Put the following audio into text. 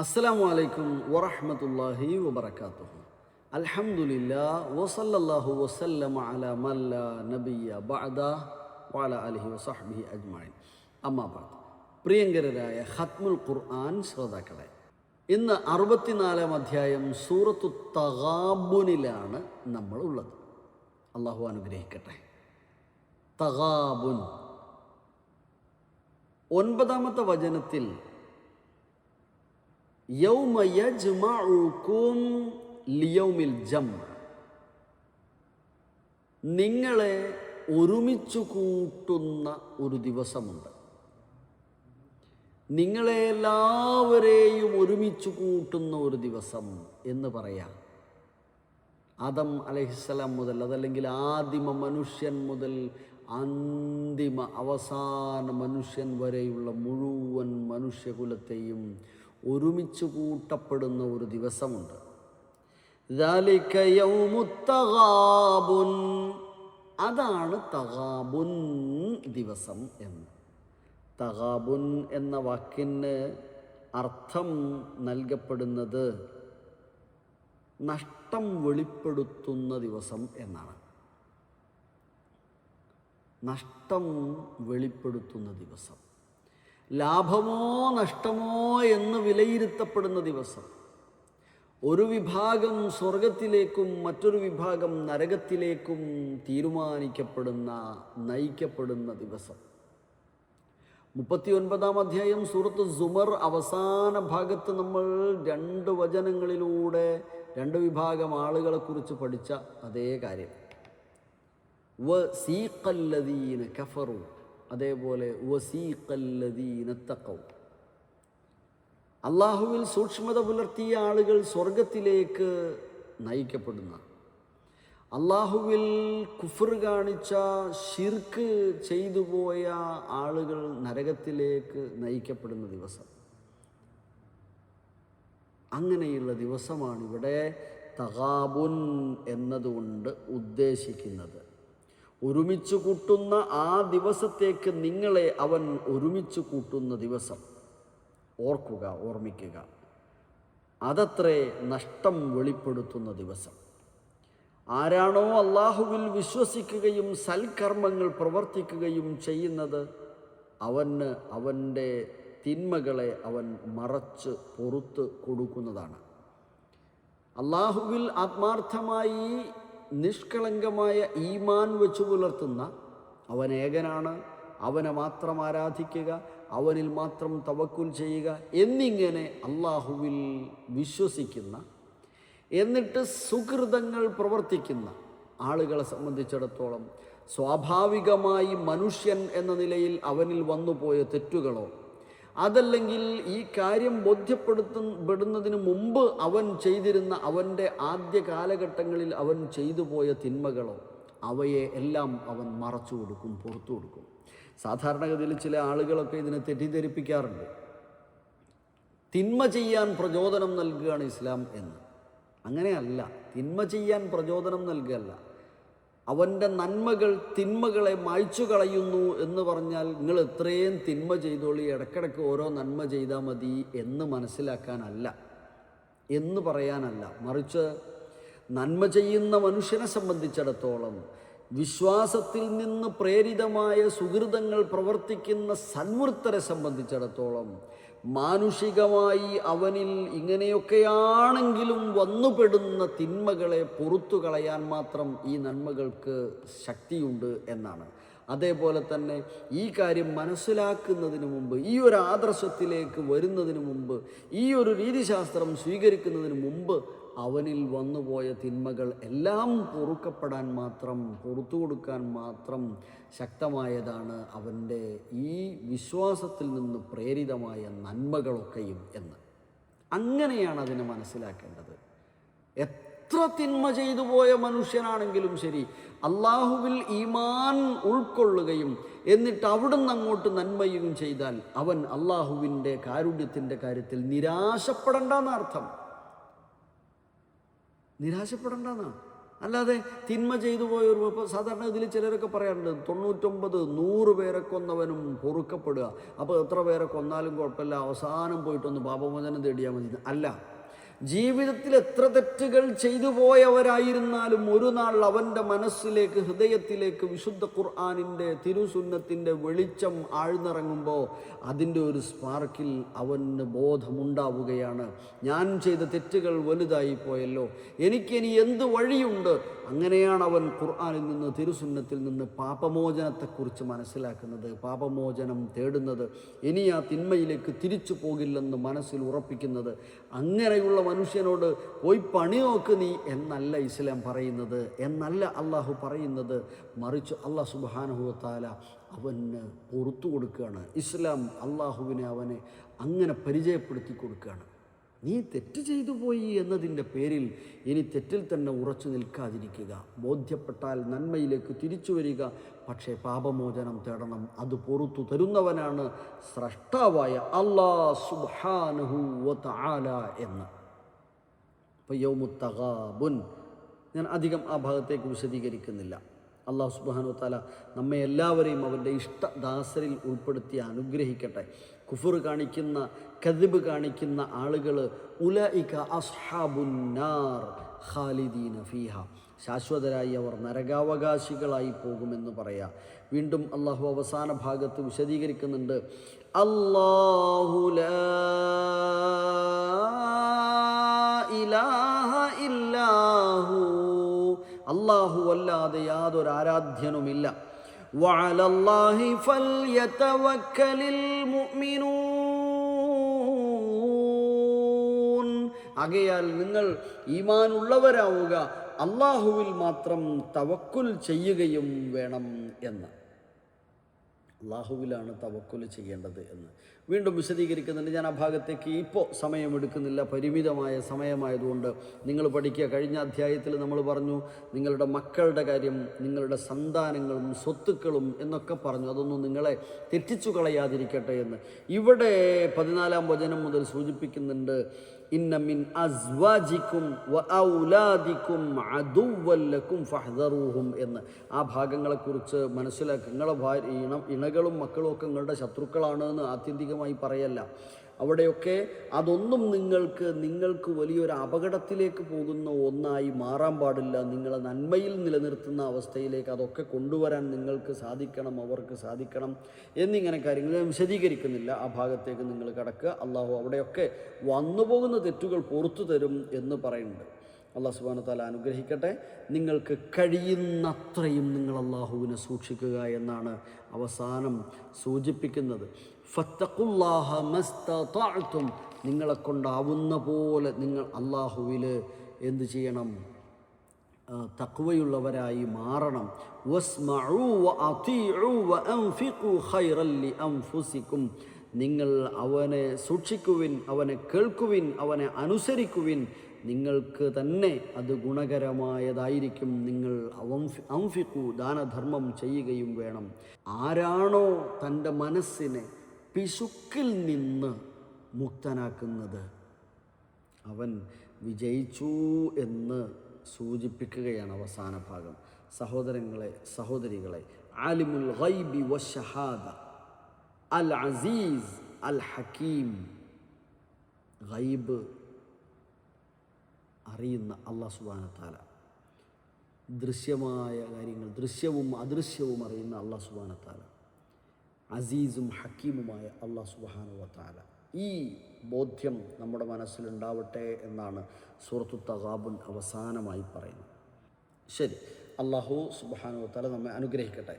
അസ്സലാമു അലൈക്കും വറഹ്മത്തുള്ളാഹി വബറകാതുഹു. അൽഹംദുലില്ലാ വസല്ലല്ലാഹു വസല്ലമ അലാ മല്ല നബിയ ബഅദ വഅല അലിഹി വസഹ്ബിഹി അജ്മഈൻ അമ്മാ ബഅദ്. പ്രിയങ്കരരായ ഖത്മുൽ ഖുർആൻ ശ്രോതാക്കളെ ഇന്ന് അറുപത്തിനാലാം അധ്യായം സൂറത്തു തഗാബുനിലാണ് നമ്മൾ ഉള്ളത് അള്ളാഹു അനുഗ്രഹിക്കട്ടെ. തഗാബുൻ. ഒൻപതാമത്തെ വചനത്തിൽ നിങ്ങളെ ഒരുമിച്ചു കൂട്ടുന്ന ഒരു ദിവസമുണ്ട്. നിങ്ങളെ എല്ലാവരെയും ഒരുമിച്ച് കൂട്ടുന്ന ഒരു ദിവസം എന്ന് പറയാം. ആദം അലഹിസ്സലാം മുതൽ അതല്ലെങ്കിൽ ആദിമ മനുഷ്യൻ മുതൽ അന്തിമ അവസാന മനുഷ്യൻ വരെയുള്ള മുഴുവൻ മനുഷ്യകുലത്തെയും ഒരുമിച്ച് കൂട്ടപ്പെടുന്ന ഒരു ദിവസമുണ്ട്. അതാണ് തകാബുൻ ദിവസം എന്ന്. തകാബുൻ എന്ന വാക്കിന് അർത്ഥം നൽകപ്പെടുന്നത് നഷ്ടം വെളിപ്പെടുത്തുന്ന ദിവസം എന്നാണ്. നഷ്ടം വെളിപ്പെടുത്തുന്ന ദിവസം. ലാഭമോ നഷ്ടമോ എന്ന് വിലയിരുത്തപ്പെടുന്ന ദിവസം. ഒരു വിഭാഗം സ്വർഗത്തിലേക്കും മറ്റൊരു വിഭാഗം നരകത്തിലേക്കും തീരുമാനിക്കപ്പെടുന്ന നയിക്കപ്പെടുന്ന ദിവസം. മുപ്പത്തി ഒൻപതാം അധ്യായം സൂറത്ത് സുമർ അവസാന ഭാഗത്ത് നമ്മൾ രണ്ട് വചനങ്ങളിലൂടെ രണ്ട് വിഭാഗം ആളുകളെക്കുറിച്ച് പഠിച്ച അതേ കാര്യം. വ സീഖല്ലദീന കഫറു. അതേപോലെ അള്ളാഹുവിൽ സൂക്ഷ്മത പുലർത്തിയ ആളുകൾ സ്വർഗത്തിലേക്ക് നയിക്കപ്പെടുന്ന അള്ളാഹുവിൽ കുഫർ കാണിച്ച ഷിർക്ക് ചെയ്തു പോയ ആളുകൾ നരകത്തിലേക്ക് നയിക്കപ്പെടുന്ന ദിവസം. അങ്ങനെയുള്ള ദിവസമാണ് ഇവിടെ തകാബുൻ എന്നതുകൊണ്ട് ഉദ്ദേശിക്കുന്നത്. ഒരുമിച്ച് കൂട്ടുന്ന ആ ദിവസത്തേക്ക് നിങ്ങളെ അവൻ ഒരുമിച്ച് കൂട്ടുന്ന ദിവസം. ഓർക്കുക ഓർമ്മിക്കുക. അതത്രേ നഷ്ടം വെളിപ്പെടുത്തുന്ന ദിവസം. ആരാണോ അള്ളാഹുവിൽ വിശ്വസിക്കുകയും സൽക്കർമ്മങ്ങൾ പ്രവർത്തിക്കുകയും ചെയ്യുന്നത് അവന് അവന്റെ തിന്മകളെ അവൻ മറച്ച് പുറത്ത് കൊടുക്കുന്നതാണ്. അള്ളാഹുവിൽ ആത്മാർത്ഥമായി നിഷ്കളങ്കമായ ഈമാൻ വെച്ചു പുലർത്തുന്ന അവൻ ഏകനാണ്. അവനെ മാത്രം ആരാധിക്കുക അവനിൽ മാത്രം തവക്കുൽ ചെയ്യുക എന്നിങ്ങനെ അള്ളാഹുവിൽ വിശ്വസിക്കുന്ന എന്നിട്ട് സുഹൃതങ്ങൾ പ്രവർത്തിക്കുന്ന ആളുകളെ സംബന്ധിച്ചിടത്തോളം സ്വാഭാവികമായി മനുഷ്യൻ എന്ന നിലയിൽ അവനിൽ വന്നുപോയ തെറ്റുകളോ അതല്ലെങ്കിൽ ഈ കാര്യം ബോധ്യപ്പെടുത്തപ്പെടുന്നതിന് മുമ്പ് അവൻ ചെയ്തിരുന്ന അവന്റെ ആദ്യ കാലഘട്ടങ്ങളിൽ അവൻ ചെയ്തു പോയ തിന്മകളോ അവയെ എല്ലാം അവൻ മറച്ചു കൊടുക്കും പുറത്തു കൊടുക്കും. സാധാരണഗതിയിൽ ചില ആളുകളൊക്കെ ഇതിനെ തെറ്റിദ്ധരിപ്പിക്കാറുണ്ട്. തിന്മ ചെയ്യാൻ പ്രചോദനം നൽകുകയാണ് ഇസ്ലാം എന്ന്. അങ്ങനെയല്ല. തിന്മ ചെയ്യാൻ പ്രചോദനം നൽകുകയല്ല. അവന്റെ നന്മകൾ തിന്മകളെ മായ്ച്ചു കളയുന്നു എന്ന് പറഞ്ഞാൽ നിങ്ങൾ എത്രയും തിന്മ ചെയ്തോളി ഇടയ്ക്കിടയ്ക്ക് ഓരോ നന്മ ചെയ്താൽ മതി എന്ന് മനസ്സിലാക്കാനല്ല. എന്ന് പറയാനല്ല. മറിച്ച് നന്മ ചെയ്യുന്ന മനുഷ്യനെ സംബന്ധിച്ചിടത്തോളം വിശ്വാസത്തിൽ നിന്ന് പ്രേരിതമായ സുഹൃതങ്ങൾ പ്രവർത്തിക്കുന്ന സന്മൃത്തരെ സംബന്ധിച്ചിടത്തോളം മാനുഷികമായി അവനിൽ ഇങ്ങനെയൊക്കെയാണെങ്കിലും വന്നുപെടുന്ന തിന്മകളെ പുറത്തു കളയാൻ മാത്രം ഈ നന്മകൾക്ക് ശക്തിയുണ്ട് എന്നാണ്. അതേപോലെ തന്നെ ഈ കാര്യം മനസ്സിലാക്കുന്നതിന് മുമ്പ് ഈ ഒരു ആദർശത്തിലേക്ക് വരുന്നതിന് മുമ്പ് ഈ ഒരു രീതിശാസ്ത്രം സ്വീകരിക്കുന്നതിന് മുമ്പ് അവനിൽ വന്നുപോയ തിന്മകൾ എല്ലാം പൊറുക്കപ്പെടാൻ മാത്രം പുറത്തു കൊടുക്കാൻ മാത്രം ശക്തമായതാണ് അവന്റെ ഈ വിശ്വാസത്തിൽ നിന്ന് പ്രേരിതമായ നന്മകളൊക്കെയും എന്ന്. അങ്ങനെയാണ് അതിനെ മനസ്സിലാക്കേണ്ടത്. എത്ര തിന്മ ചെയ്തു പോയ മനുഷ്യനാണെങ്കിലും ശരി അള്ളാഹുവിൽ ഈമാൻ ഉൾക്കൊള്ളുകയും എന്നിട്ട് അവിടുന്ന് അങ്ങോട്ട് നന്മയും ചെയ്താൽ അവൻ അള്ളാഹുവിന്റെ കാരുണ്യത്തിന്റെ കാര്യത്തിൽ നിരാശപ്പെടേണ്ടെന്ന അർത്ഥം നിരാശപ്പെടേണ്ടെന്നാണ് അല്ലാതെ തിന്മ ചെയ്തു പോയവർ ഇപ്പോൾ സാധാരണ ഇതിൽ ചിലരൊക്കെ പറയാറുണ്ട് തൊണ്ണൂറ്റൊമ്പത് നൂറ് പേരെ കൊന്നവനും പൊറുക്കപ്പെടുക. അപ്പോൾ എത്ര പേരെ കൊന്നാലും കുഴപ്പമില്ല അവസാനം പോയിട്ടൊന്ന് പാപമോചനം തേടിയാൽ മതി. അല്ല ജീവിതത്തിൽ എത്ര തെറ്റുകൾ ചെയ്തു പോയവരായിരുന്നാലും ഒരു നാൾ അവന്റെ മനസ്സിലേക്ക് ഹൃദയത്തിലേക്ക് വിശുദ്ധ ഖുർആാനിന്റെ തിരുസുന്നത്തിന്റെ വെളിച്ചം ആഴ്ന്നിറങ്ങുമ്പോൾ അതിന്റെ ഒരു സ്പാർക്കിൽ അവന് ബോധമുണ്ടാവുകയാണ്. ഞാൻ ചെയ്ത തെറ്റുകൾ വലുതായി പോയല്ലോ എനിക്കിനി എന്ത് വഴിയുണ്ട്? അങ്ങനെയാണ് അവൻ ഖുർആാനിൽ നിന്ന് തിരുസുന്നത്തിൽ നിന്ന് പാപമോചനത്തെക്കുറിച്ച് മനസ്സിലാക്കുന്നത്. പാപമോചനം തേടുന്നത് ഇനി ആ തിന്മയിലേക്ക് തിരിച്ചു പോകില്ലെന്ന് മനസ്സിൽ ഉറപ്പിക്കുന്നത്. അങ്ങനെയുള്ള മനുഷ്യനോട് പോയി പണി നോക്ക് നീ എന്നല്ല ഇസ്ലാം പറയുന്നത്. എന്നല്ല അള്ളാഹു പറയുന്നത്. മറിച്ച് അള്ളാഹ് സുബാനുഹുത്താല അവന് പുറത്തു കൊടുക്കുകയാണ്. ഇസ്ലാം അള്ളാഹുവിനെ അവനെ അങ്ങനെ പരിചയപ്പെടുത്തി കൊടുക്കുകയാണ്. നീ തെറ്റ് ചെയ്തു പോയി എന്നതിന്റെ പേരിൽ ഇനി തെറ്റിൽ തന്നെ ഉറച്ചു നിൽക്കാതിരിക്കുക. ബോധ്യപ്പെട്ടാൽ നന്മയിലേക്ക് തിരിച്ചു വരിക. പക്ഷേ പാപമോചനം തേടണം. അത് പൊറത്തു തരുന്നവനാണ് സ്രഷ്ടാവായ അള്ളാ സുബ്ഹാനഹു വ എന്ന്. അപ്പോൾ യൗമുത്തഗാബുൻ ഞാൻ അധികം ആ ഭാഗത്തേക്ക് വിശദീകരിക്കുന്നില്ല. അള്ളാഹു സുബാനു താല നമ്മെ എല്ലാവരെയും അവന്റെ ഇഷ്ടദാസരിൽ ഉൾപ്പെടുത്തി അനുഗ്രഹിക്കട്ടെ. കുഫുർ കാണിക്കുന്ന കതിബ് കാണിക്കുന്ന ആളുകൾ ഉലഇക അസ്ഹാബുന്നാർ ഖാലിദീന ഫീഹ. ശാശ്വതരായി അവർ നരകാവകാശികളായി പോകുമെന്ന് പറയാം. വീണ്ടും അള്ളാഹു അവസാന ഭാഗത്ത് വിശദീകരിക്കുന്നുണ്ട്. അള്ളാഹു ഇലാഹ ഇല്ലാഹു. അല്ലാഹു അല്ലാതെ യാതൊരു ആരാധ്യനുമില്ല. വഅലല്ലാഹി ഫൽയതവക്കലിൽ മുഅ്മിനൂൻ. ആകയാൽ നിങ്ങൾ ഈമാൻ ഉള്ളവരാവുക അള്ളാഹുവിൽ മാത്രം തവക്കുൽ ചെയ്യുകയും വേണം എന്ന്. അള്ളാഹുവിലാണ് തവക്കുൽ ചെയ്യേണ്ടത് എന്ന്. വീണ്ടും വിശദീകരിക്കുന്നുണ്ട്. ഞാൻ ആ ഭാഗത്തേക്ക് ഇപ്പോൾ സമയമെടുക്കുന്നില്ല. പരിമിതമായ സമയമായതുകൊണ്ട് നിങ്ങൾ പഠിക്കുക. കഴിഞ്ഞ അധ്യായത്തിൽ നമ്മൾ പറഞ്ഞു നിങ്ങളുടെ മക്കളുടെ കാര്യം നിങ്ങളുടെ സന്താനങ്ങളും സ്വത്തുക്കളും എന്നൊക്കെ പറഞ്ഞു. അതൊന്നും നിങ്ങളെ തെറ്റിച്ചു കളയാതിരിക്കട്ടെ എന്ന്. ഇവിടെ പതിനാലാം വചനം മുതൽ സൂചിപ്പിക്കുന്നുണ്ട് ഇന്ന മിൻ അസ്വാജിക്കും ഔലാദിക്കും അതുവല്ലക്കും ഫഹ്ദറൂഹും എന്ന്. ആ ഭാഗങ്ങളെക്കുറിച്ച് മനസ്സിലാക്കി. നിങ്ങളുടെ ഭാര്യ ഇണ ഇണകളും മക്കളും ഒക്കെ നിങ്ങളുടെ ശത്രുക്കളാണ് എന്ന് ആത്യന്തികമായി പറയല്ല. അവിടെയൊക്കെ അതൊന്നും നിങ്ങൾക്ക് നിങ്ങൾക്ക് വലിയൊരു അപകടത്തിലേക്ക് പോകുന്ന ഒന്നായി മാറാൻ പാടില്ല. നിങ്ങളെ നന്മയിൽ നിലനിർത്തുന്ന അവസ്ഥയിലേക്ക് അതൊക്കെ കൊണ്ടുവരാൻ നിങ്ങൾക്ക് സാധിക്കണം അവർക്ക് സാധിക്കണം എന്നിങ്ങനെ കാര്യങ്ങൾ ഞാൻ വിശദീകരിക്കുന്നില്ല. ആ ഭാഗത്തേക്ക് നിങ്ങൾ കടക്കുക. അള്ളാഹു അവിടെയൊക്കെ വന്നുപോകുന്ന തെറ്റുകൾ പുറത്തു തരും എന്ന് പറയുന്നുണ്ട്. അള്ളാഹു സുബാന താല അനുഗ്രഹിക്കട്ടെ. നിങ്ങൾക്ക് കഴിയുന്നത്രയും നിങ്ങൾ അള്ളാഹുവിനെ സൂക്ഷിക്കുക എന്നാണ് അവസാനം സൂചിപ്പിക്കുന്നത്. ഫത്തഖുല്ലാഹ നിങ്ങളെ കൊണ്ടാവുന്ന പോലെ നിങ്ങൾ അള്ളാഹുവിൽ എന്തു ചെയ്യണം? തക്വയുള്ളവരായി മാറണം. നിങ്ങൾ അവനെ സൂക്ഷിക്കുവിൻ അവനെ കേൾക്കുവിൻ അവനെ അനുസരിക്കുവിൻ. നിങ്ങൾക്ക് തന്നെ അത് ഗുണകരമായതായിരിക്കും. നിങ്ങൾ അംഫിക്കൂ ദാനധർമ്മം ചെയ്യുകയും വേണം. ആരാണോ തന്റെ മനസ്സിനെ പിശുക്കിൽ നിന്ന് മുക്തനാക്കുന്നത്? അവൻ വിജയിച്ചു എന്ന് സൂചിപ്പിക്കുകയാണ് അവസാന ഭാഗം. സഹോദരങ്ങളെ സഹോദരികളെ ആലിമുൽ ഗൈബി വഷഹാദ അൽ അസീസ് അൽ ഹക്കീം ഗൈബ് അറിയുന്ന അള്ളാഹ് സുബാനത്താല ദൃശ്യമായ കാര്യങ്ങൾ ദൃശ്യവും അദൃശ്യവും അറിയുന്ന അള്ളാഹ് സുബാനത്താല അസീസും ഹക്കീമുമായ അള്ളാഹ് സുബാനുവത്താല ഈ ബോധ്യം നമ്മുടെ മനസ്സിലുണ്ടാവട്ടെ എന്നാണ് സൂറത്തു തഗാബുൻ അവസാനമായി പറയുന്നത്. ശരി അള്ളാഹു സുബാനുവത്താല നമ്മെ അനുഗ്രഹിക്കട്ടെ.